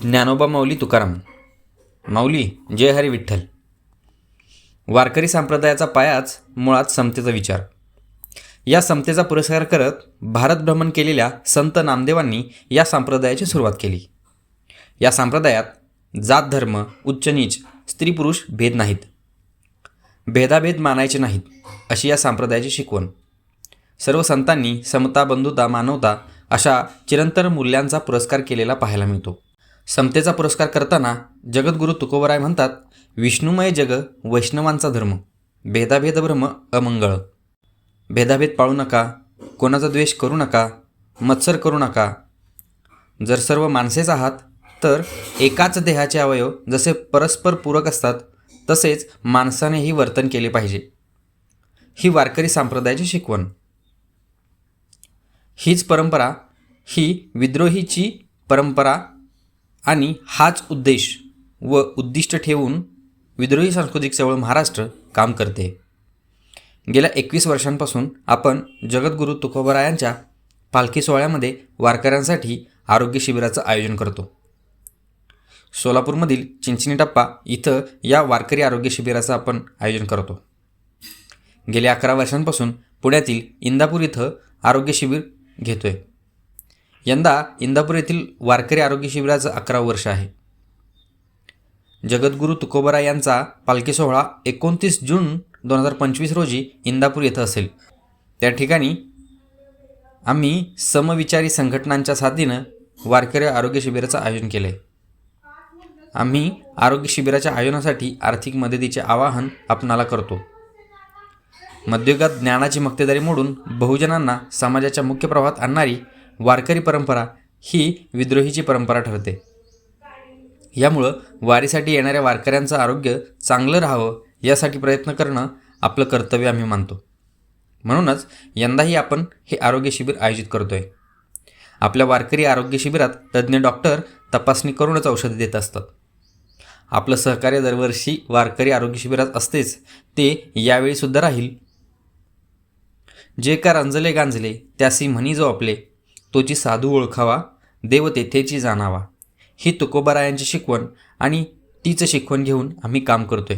ज्ञानोबा माऊली तुकाराम. माऊली जय हरी विठ्ठल. वारकरी संप्रदायाचा पायाच मुळात समतेचा विचार. या समतेचा पुरस्कार करत भारत भ्रमण केलेल्या संत नामदेवांनी या संप्रदायाची सुरुवात केली. या संप्रदायात जात धर्म उच्च नीच स्त्री पुरुष भेद नाहीत. भेदाभेद मानायचे नाहीत अशी या संप्रदायाची शिकवण. सर्व संतांनी समता बंधुता मानवता अशा चिरंतर मूल्यांचा पुरस्कार केलेला पाहायला मिळतो. समतेचा पुरस्कार करताना जगद्गुरू तुकोबराय म्हणतात विष्णुमय जग वैष्णवांचा धर्म भेदाभेद ब्रह्म अमंगळ. भेदाभेद पाळू नका कोणाचा द्वेष करू नका मत्सर करू नका. जर सर्व माणसेच आहात तर एकाच देहाचे अवयव जसे परस्पर पूरक असतात तसेच माणसानेही वर्तन केले पाहिजे. ही वारकरी संप्रदायाची शिकवण. हीच परंपरा ही विद्रोहीची परंपरा आणि हाच उद्देश व उद्दिष्ट ठेवून विद्रोही सांस्कृतिक चळवळ महाराष्ट्र काम करते. गेल्या एकवीस वर्षांपासून आपण जगद्गुरू तुकोबरायांच्या पालखी सोहळ्यामध्ये वारकऱ्यांसाठी आरोग्य शिबिराचं आयोजन करतो. सोलापूरमधील चिंचणी टप्पा इथं या वारकरी आरोग्य शिबिराचं आपण आयोजन करतो. गेल्या अकरा वर्षांपासून पुण्यातील इंदापूर इथं आरोग्य शिबिर घेतो आहे यंदा इंदापूर येथील वारकरी आरोग्य शिबिराचं अकरा वर्ष आहे. जगद्गुरू तुकोबरा यांचा पालखी सोहळा एकोणतीस जून दोन हजार पंचवीस रोजी इंदापूर येथे असेल. त्या ठिकाणी आम्ही समविचारी संघटनांच्या साथीनं वारकरी आरोग्य शिबिराचं आयोजन केलं आहे आम्ही आरोग्य शिबिराच्या आयोजनासाठी आर्थिक मदतीचे आवाहन आपणाला करतो. मध्ययुगात ज्ञानाची मक्तेदारी मोडून बहुजनांना समाजाच्या मुख्य प्रवाहात आणणारी वारकरी परंपरा ही विद्रोहीची परंपरा ठरते. यामुळं वारीसाठी येणाऱ्या वारकऱ्यांचं आरोग्य चांगलं राहावं यासाठी प्रयत्न करणं आपलं कर्तव्य आम्ही मानतो. म्हणूनच यंदाही आपण हे आरोग्य शिबिर आयोजित करतो आहे आपल्या वारकरी आरोग्य शिबिरात तज्ज्ञ डॉक्टर तपासणी करूनच औषधं देत असतात. आपलं सहकार्य दरवर्षी वारकरी आरोग्य शिबिरात असतेच ते यावेळीसुद्धा राहील. जे का रंजले गांजले त्यासी म्हणी जो आपले तोची साधू ओळखावा देव तेथेची जाणावा. ही तुकोबारायांची शिकवण आणि तीच शिकवण घेऊन आम्ही काम करतोय.